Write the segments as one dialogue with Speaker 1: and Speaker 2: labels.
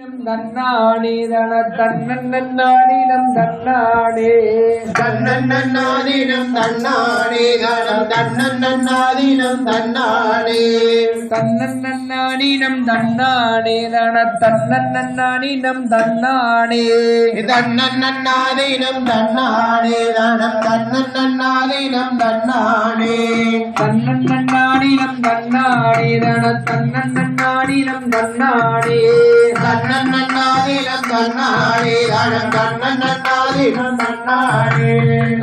Speaker 1: நன்னானேதன தன்னன்னானினம் தன்னானே
Speaker 2: தன்னன்னாதீனம் தன்னானே. கணம் தன்னன்னாதீனம் தன்னானே
Speaker 1: தன்னன்னானினம் தன்னானேதன தன்னன்னானினம் தன்னானே.
Speaker 2: தன்னன்னாதீனம் தன்னானே கணம் தன்னன்னாதீனம் தன்னானே.
Speaker 1: தன்னன்னானினம் தன்னானேதன தன்னன்னானினம் தன்னானே
Speaker 2: தன்னன்னாதீனம் தன்னானே கணம் தன்னன்னாதீனம் தன்னானே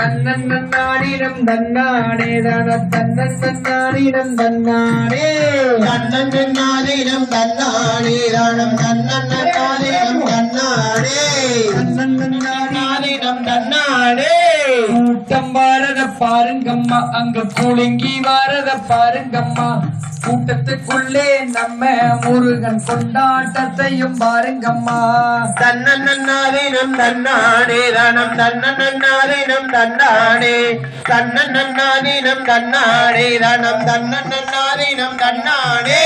Speaker 1: தன்னன்னானினம் தன்னானேதன தன்னன்னானினம் தன்னானே
Speaker 2: தன்னன்னாதீனம் தன்னானே கணம் தன்னன்னாதீனம் தன்னானே தன்னன்னாதீனம் தன்னானே
Speaker 1: கூட்டம் வாரத பாருங்கம்மா அங்க குலுங்கி வாரத பாருங்கம்மா. கூட்டத்துக்குள்ளே நம்ம முருகன் கொண்டாட்டத்தையும் பாருங்கம்மா.
Speaker 2: தன்னன்னாதீனம் தன்னானே தனம் தன்னன்னாதீனம் தன்னானே. தன்னன்னாதீனம் தன்னானே தனம் தன்னன்னாதீனம் தன்னானே.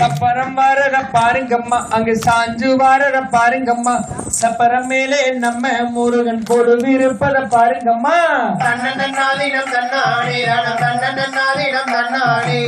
Speaker 1: சப்பரம் வாரத பாருங்கம்மா அங்க சாஞ்சு வாரத பாருங்கம்மா. சப்பரம் மேலே நம்ம முருகன் கொடுவிருப்பத பாருங்கம்மா.
Speaker 2: தன்னன்னாதீனம் தன்னானே தனம் தன்னன்னாதீனம் தன்னானே.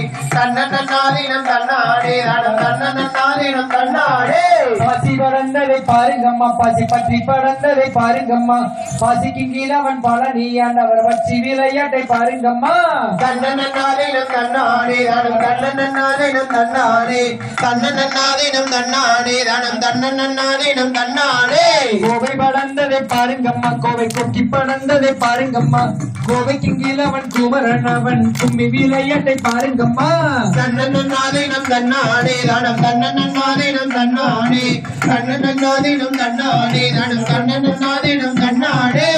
Speaker 2: தன்னன்னாதீனம் தன்னானே தனம் தன்னன்னாதீனம் தன்னானே
Speaker 1: பாசி பறந்ததை பாருங்கம்மா பாசி பற்றி பறந்ததை பாருங்கம்மா. பாசிக்கு கீழவன் பழனி ஆண்டவர் வச்சி விளையாட்டை பாருங்கம்மா.
Speaker 2: தன்னன்னாதீனம் தன்னானே தனம் தன்னன்னாதீனம் தன்னானே தன்னன்னாதீனம் தன்னானே தனம் தன்னன்னாதீனம் தன்னானே
Speaker 1: கோவை படர்ந்ததை பாருங்கம்மா கோவை கொக்கி படர்ந்ததை பாருங்கம்மா. கோவைக்கு கீழவன் குமரன் அவன் கும்மி விளையாட்டை பாருங்கம்மா.
Speaker 2: தன்னன்னாதீனம் தன்னானே தனம் தன்னன்னாதீனம் தன்னானே தன்னன்னாதீனம் தன்னானே தனம் தன்னன்னாதீனம் தன்னானே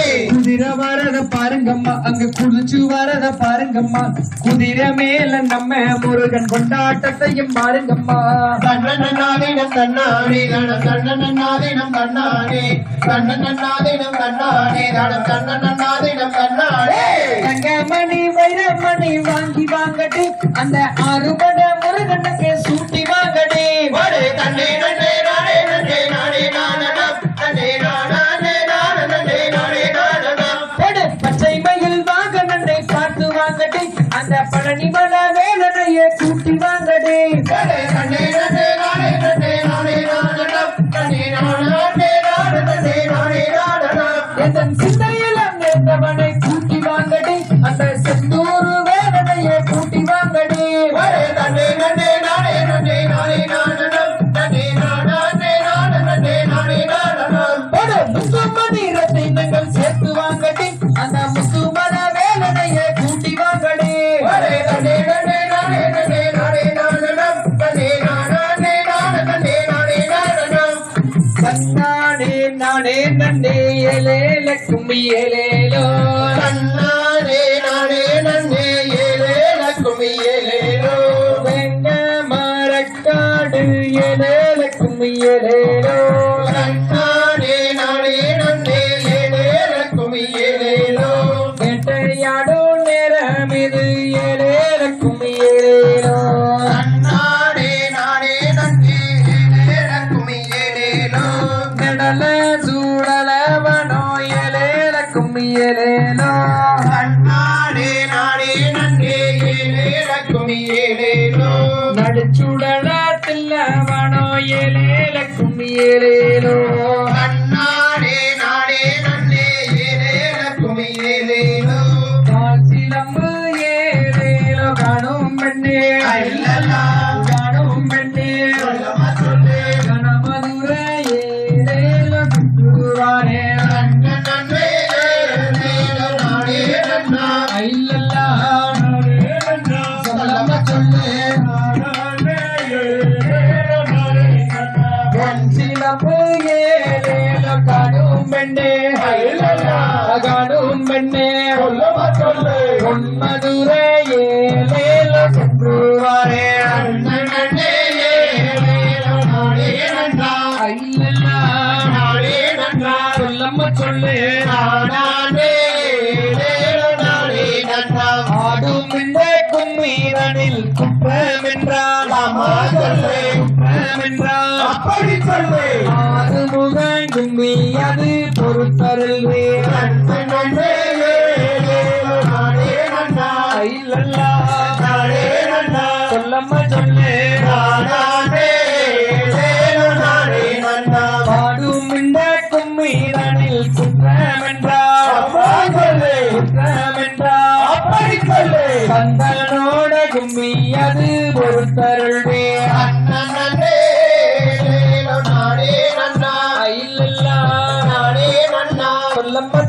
Speaker 1: குதிரை வரத பாருங்கம்மா. அங்க குதிச்சு வரத பாருங்கம்மா. குதிரை மேல நம்ம முருகன் கொண்டாட்டத்தையும் பாருங்கம்மா.
Speaker 2: தன்னன்னாதீனம் தன்னானே தனம் தன்னன்னாதீனம் தன்னானே தன்னன்னாதீனம் தன்னானே தனம் தன்னன்னாதீனம் தன்னானே
Speaker 1: தங்கமணி வைரமணி வாங்கி வாங்கடி அந்த அறுபட முருகனுக்கு சூட்டி தன்னானே நானே நன்னே ஏலேல கும்மி ஏலேலோ.
Speaker 2: தன்னானே நானே நன்னே ஏலேல கும்மி ஏலேலோ.
Speaker 1: வெங்க மரக்காடு ஏலேல கும்மி ஏலேலோ
Speaker 2: ஏலேல கும்மி ஏலேலோ தன்னானே நானே நன்னே ஏலேல கும்மி ஏலேலோ
Speaker 1: நடுச்சுடலத்தில்லவனோ ஏலேல கும்மி ஏலேலோ
Speaker 2: தன்னானே நானே நன்னே
Speaker 1: காணும் பெண்ணே.
Speaker 2: சொல்லமா சொல்லு.
Speaker 1: குத்துவானே சொல்லு குற்றம் என்றால்
Speaker 2: அப்படி சொல்லு
Speaker 1: ஆ கும்மி அது பொறுத்தருள்வே.
Speaker 2: நன்று நன்றே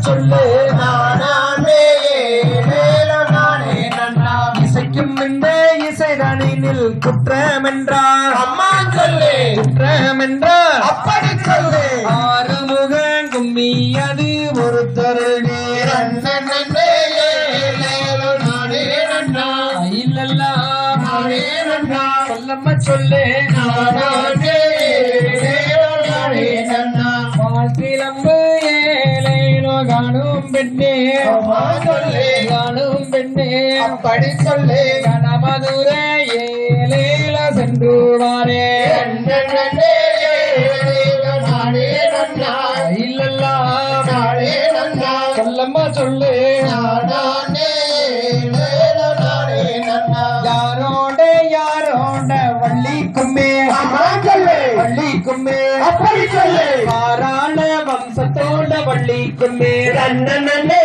Speaker 1: சொல்லு
Speaker 2: நானே நானே நன்னா
Speaker 1: இசைக்கும் இந்த இசைதனில் குற்றமென்றார்
Speaker 2: அம்மா
Speaker 1: பெண்ணே
Speaker 2: அப்படி சொல்லு நன்றே ஏலேலோ நன்னா
Speaker 1: இல்லல்லா சொல்லம்மா சொல்லு. யாரோட யாரோட வள்ளி கும்மே வள்ளி கும்மே
Speaker 2: அப்படி சொல்லு.
Speaker 1: பாராள வம்சத்தோட வள்ளி கும்மே
Speaker 2: அண்ணன் நன்னே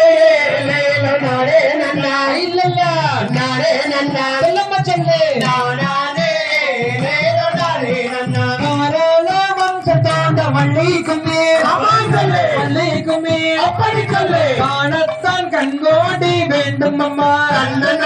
Speaker 2: நானே நன்னா.
Speaker 1: இல்லல்லா.
Speaker 2: நானே நன்னா.
Speaker 1: சொல்லம்மா சொல்லு.
Speaker 2: நானே நானே நன்னா.
Speaker 1: வள்ளி கும்மே
Speaker 2: அம்மா சொல்லு.
Speaker 1: வள்ளி கும்மே
Speaker 2: அப்படி சொல்லு.
Speaker 1: காணத்தான் கண்கோடி வேண்டும் அம்மா.
Speaker 2: அண்ணன்